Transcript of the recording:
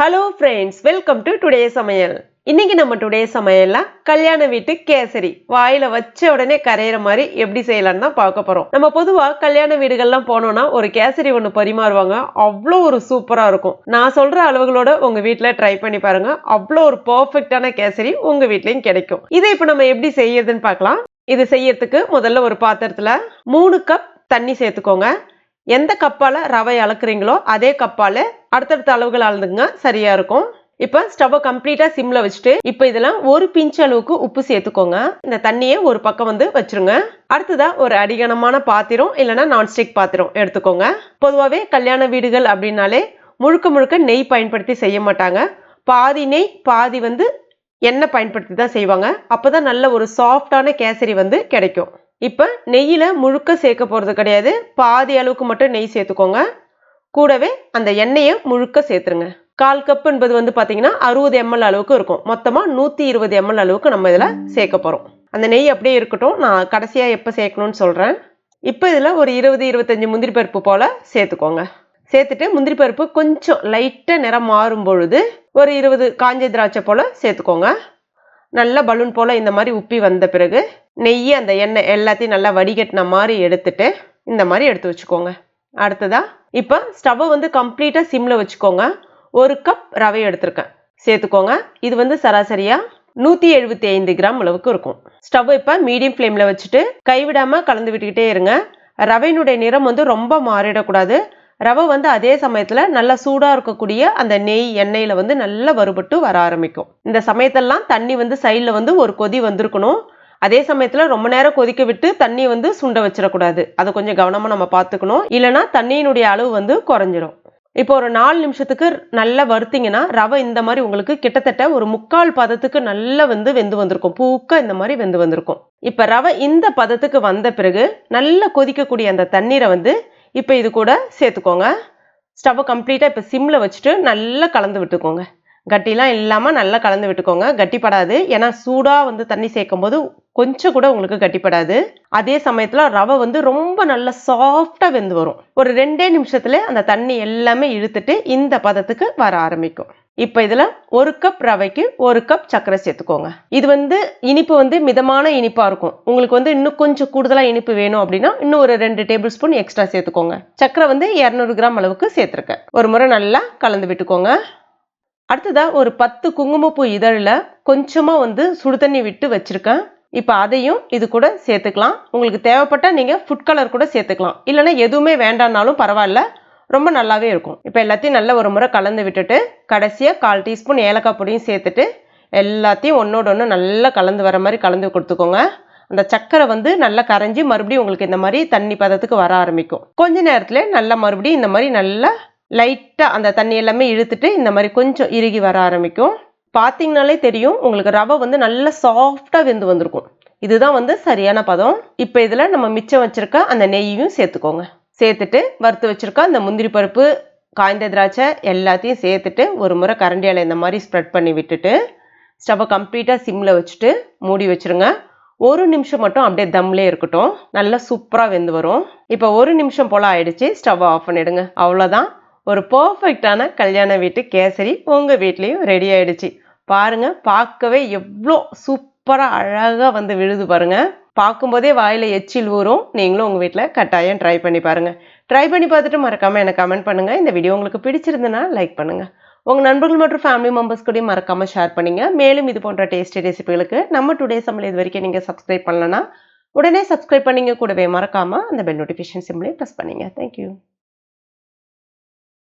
Hello friends welcome to today சமையல் இன்னைக்கு நம்ம டுடே சமையல்ல கல்யாண வீட்டு கேசரி. வாயில வச்ச உடனே கரையிற மாதிரி எப்படி செய்யலாம்னு தான் பார்க்க போறோம். நம்ம பொதுவா கல்யாண வீடுகள்லாம் போனோம்னா ஒரு கேசரி ஒன்று பரிமாறுவாங்க. அவ்வளோ ஒரு சூப்பரா இருக்கும். நான் சொல்ற அளவுகளோட உங்க வீட்டில் ட்ரை பண்ணி பாருங்க. அவ்வளோ ஒரு பர்ஃபெக்டான கேசரி உங்க வீட்லயும் கிடைக்கும். இதை இப்போ நம்ம எப்படி செய்யறதுன்னு பார்க்கலாம். இது செய்யறதுக்கு முதல்ல ஒரு பாத்திரத்துல மூணு கப் தண்ணி சேர்த்துக்கோங்க. எந்த கப்பால் ரவை அளக்குறீங்களோ அதே கப்பால் அடுத்தடுத்த அளவுகள் அளந்துங்க சரியாக இருக்கும். இப்போ ஸ்டவ்வை கம்ப்ளீட்டாக சிம்மில் வச்சுட்டு இப்போ இதெல்லாம் ஒரு பிஞ்ச் அளவுக்கு உப்பு சேர்த்துக்கோங்க. இந்த தண்ணியை ஒரு பக்கம் வந்து வச்சிருங்க. அடுத்ததாக ஒரு அடிகனமான பாத்திரம் இல்லைன்னா நான்ஸ்டிக் பாத்திரம் எடுத்துக்கோங்க. பொதுவாகவே கல்யாண வீடுகள் அப்படின்னாலே முழுக்க முழுக்க நெய் பயன்படுத்தி செய்ய மாட்டாங்க. பாதி நெய் பாதி வந்து எண்ணெய் பயன்படுத்தி தான் செய்வாங்க. அப்போ தான் நல்ல ஒரு சாஃப்டான கேசரி வந்து கிடைக்கும். இப்போ நெய்யில் முழுக்க சேர்க்க போகிறது கிடையாது. பாதி அளவுக்கு மட்டும் நெய் சேர்த்துக்கோங்க. கூடவே அந்த எண்ணெயை முழுக்க சேர்த்துருங்க. கால் கப் என்பது வந்து பார்த்தீங்கன்னா அறுபது எம்எல் அளவுக்கு இருக்கும். மொத்தமாக நூற்றி இருபது எம்எல் அளவுக்கு நம்ம இதில் சேர்க்க போகிறோம் அந்த நெய் அப்படியே இருக்கட்டும். நான் கடைசியாக எப்போ சேர்க்கணும்னு சொல்கிறேன் இப்போ இதில் ஒரு இருபது இருபத்தஞ்சி முந்திரி பருப்பு போல் சேர்த்துக்கோங்க. சேர்த்துட்டு முந்திரி பருப்பு கொஞ்சம் லைட்டாக நிறம் மாறும் பொழுது ஒரு இருபது காஞ்ச திராட்சை போல் சேர்த்துக்கோங்க. நல்ல பலூன் போல் இந்த மாதிரி உப்பி வந்த பிறகு நெய் அந்த எண்ணெய் எல்லாத்தையும் நல்லா வடிகட்டின மாதிரி எடுத்துட்டு இந்த மாதிரி எடுத்து வச்சுக்கோங்க. அடுத்ததா இப்போ ஸ்டவ்வை வந்து கம்ப்ளீட்டாக சிம்மில் வச்சுக்கோங்க. ஒரு கப் ரவை எடுத்திருக்கேன். சேர்த்துக்கோங்க. இது வந்து சராசரியாக நூற்றி எழுபத்தி ஐந்து கிராம் அளவுக்கு இருக்கும். ஸ்டவ் இப்போ மீடியம் ஃப்ளேமில் வச்சுட்டு கைவிடாமல் கலந்து விட்டுக்கிட்டே இருங்க. ரவையினுடைய நிறம் வந்து ரொம்ப மாறிடக்கூடாது. ரவை வந்து அதே சமயத்தில் நல்லா சூடாக இருக்கக்கூடிய அந்த நெய் எண்ணெயில் வந்து நல்லா வறுபட்டு வர ஆரம்பிக்கும். இந்த சமயத்தெல்லாம் தண்ணி வந்து சைடில் வந்து ஒரு கொதி வந்திருக்கணும். அதே சமயத்தில் ரொம்ப நேரம் கொதிக்க விட்டு தண்ணி வந்து சுண்ட வச்சிடக்கூடாது. அதை கொஞ்சம் கவனமாக நம்ம பார்த்துக்கணும். இல்லைனா தண்ணியினுடைய அளவு வந்து குறைஞ்சிரும். இப்போ ஒரு நாலு நிமிஷத்துக்கு நல்லா வறுத்தீங்கன்னா ரவை இந்த மாதிரி உங்களுக்கு கிட்டத்தட்ட ஒரு முக்கால் பதத்துக்கு நல்லா வந்து வெந்து வந்திருக்கும். பூக்க இந்த மாதிரி வெந்து வந்திருக்கும். இப்போ ரவை இந்த பதத்துக்கு வந்த பிறகு நல்லா கொதிக்கக்கூடிய அந்த தண்ணீரை வந்து இப்போ இது கூட சேர்த்துக்கோங்க. ஸ்டவ்வை கம்ப்ளீட்டாக இப்போ சிம்மில் வச்சுட்டு நல்லா கலந்து விட்டுக்கோங்க. கட்டிலாம் இல்லாமல் நல்லா கலந்து விட்டுக்கோங்க. கட்டிப்படாது. ஏன்னா சூடாக வந்து தண்ணி சேர்க்கும் போது கொஞ்சம் கூட உங்களுக்கு கட்டிப்படாது. அதே சமயத்தில் ரவை வந்து ரொம்ப நல்லா சாஃப்டாக வெந்து வரும். ஒரு ரெண்டே நிமிஷத்துல அந்த தண்ணி எல்லாமே இழுத்துட்டு இந்த பதத்துக்கு வர ஆரம்பிக்கும். இப்போ இதில் ஒரு கப் ரவைக்கு ஒரு கப் சர்க்கரை சேர்த்துக்கோங்க. இது வந்து இனிப்பு வந்து மிதமான இனிப்பாக இருக்கும். உங்களுக்கு வந்து இன்னும் கொஞ்சம் கூடுதலாக இனிப்பு வேணும் அப்படின்னா இன்னும் ஒரு ரெண்டு டேபிள் ஸ்பூன் எக்ஸ்ட்ரா சேர்த்துக்கோங்க. சர்க்கரை வந்து இரநூறு கிராம் அளவுக்கு சேர்த்துருக்கேன். ஒரு முறை நல்லா கலந்து விட்டுக்கோங்க. அடுத்ததாக ஒரு பத்து குங்குமப்பூ இதழில் கொஞ்சமாக வந்து சுடு தண்ணி விட்டு வச்சுருக்கேன். இப்போ அதையும் இது கூட சேர்த்துக்கலாம். உங்களுக்கு தேவைப்பட்டால் நீங்கள் ஃபுட் கலர் கூட சேர்த்துக்கலாம். இல்லைன்னா எதுவுமே வேண்டாம்னாலும் பரவாயில்ல. ரொம்ப நல்லாவே இருக்கும். இப்போ எல்லாத்தையும் நல்ல ஒரு முறை கலந்து விட்டுட்டு கடைசியாக கால் டீஸ்பூன் ஏலக்காய் பொடியும் சேர்த்துட்டு எல்லாத்தையும் ஒன்றோட ஒன்று நல்லா கலந்து வர மாதிரி கலந்து கொடுத்துக்கோங்க. அந்த சக்கரை வந்து நல்லா கரைஞ்சி மறுபடியும் உங்களுக்கு இந்த மாதிரி தண்ணி பதத்துக்கு வர ஆரம்பிக்கும். கொஞ்ச நேரத்தில் நல்லா மறுபடியும் இந்த மாதிரி நல்லா லைட்டாக அந்த தண்ணி எல்லாமே இழுத்துட்டு இந்த மாதிரி கொஞ்சம் இறுகி வர ஆரம்பிக்கும். பார்த்தீங்கனாலே தெரியும் உங்களுக்கு ரவை வந்து நல்லா சாஃப்டாக வெந்து வந்திருக்கும். இதுதான் வந்து சரியான பதம். இப்போ இதில் நம்ம மிச்சம் வச்சுருக்க அந்த நெய்யும் சேர்த்துக்கோங்க. சேர்த்துட்டு வறுத்து வச்சுருக்க அந்த முந்திரி பருப்பு காய்ந்த திராட்சை எல்லாத்தையும் சேர்த்துட்டு ஒரு முறை கரண்டியால் இந்த மாதிரி ஸ்ப்ரெட் பண்ணி விட்டுட்டு ஸ்டவ்வை கம்ப்ளீட்டாக சிம்மில் வச்சுட்டு மூடி வச்சுருங்க. ஒரு நிமிஷம் மட்டும் அப்படியே தம்லே இருக்கட்டும். நல்லா சூப்பராக வெந்து வரும். இப்போ ஒரு நிமிஷம் போல் ஆயிடுச்சு. ஸ்டவ்வை ஆஃப் பண்ணிடுங்க. அவ்வளோதான் ஒரு பர்ஃபெக்டான கல்யாண வீட்டு கேசரி உங்கள் வீட்லேயும் ரெடி ஆயிடுச்சு. பாருங்கள் பார்க்கவே எவ்வளோ சூப்பராக அழகாக வந்து விழுது பாருங்கள் பார்க்கும்போதே வாயில் எச்சில் ஊறும். நீங்களும் உங்கள் வீட்டில் கட்டாயம் ட்ரை பண்ணி பாருங்கள் ட்ரை பண்ணி பார்த்துட்டு மறக்காமல் எனக்கு கமெண்ட் பண்ணுங்கள் இந்த வீடியோ உங்களுக்கு பிடிச்சிருந்துன்னா லைக் பண்ணுங்கள் உங்கள் நண்பர்கள் மற்றும் ஃபேமிலி மெம்பர்ஸ் கூடயும் மறக்காமல் ஷேர் பண்ணுங்கள் மேலும் இது போன்ற டேஸ்டி ரெசிபிகளுக்கு நம்ம டுடே சம்பளம் இது வரைக்கும் நீங்கள் சப்ஸ்கிரைப் பண்ணலன்னா உடனே சப்ஸ்கிரைப் பண்ணிங்க கூடவே மறக்காமல் அந்த பெல் நோட்டிஃபிகேஷன் சிம்லேயே ப்ரெஸ் பண்ணிங்க. Thank you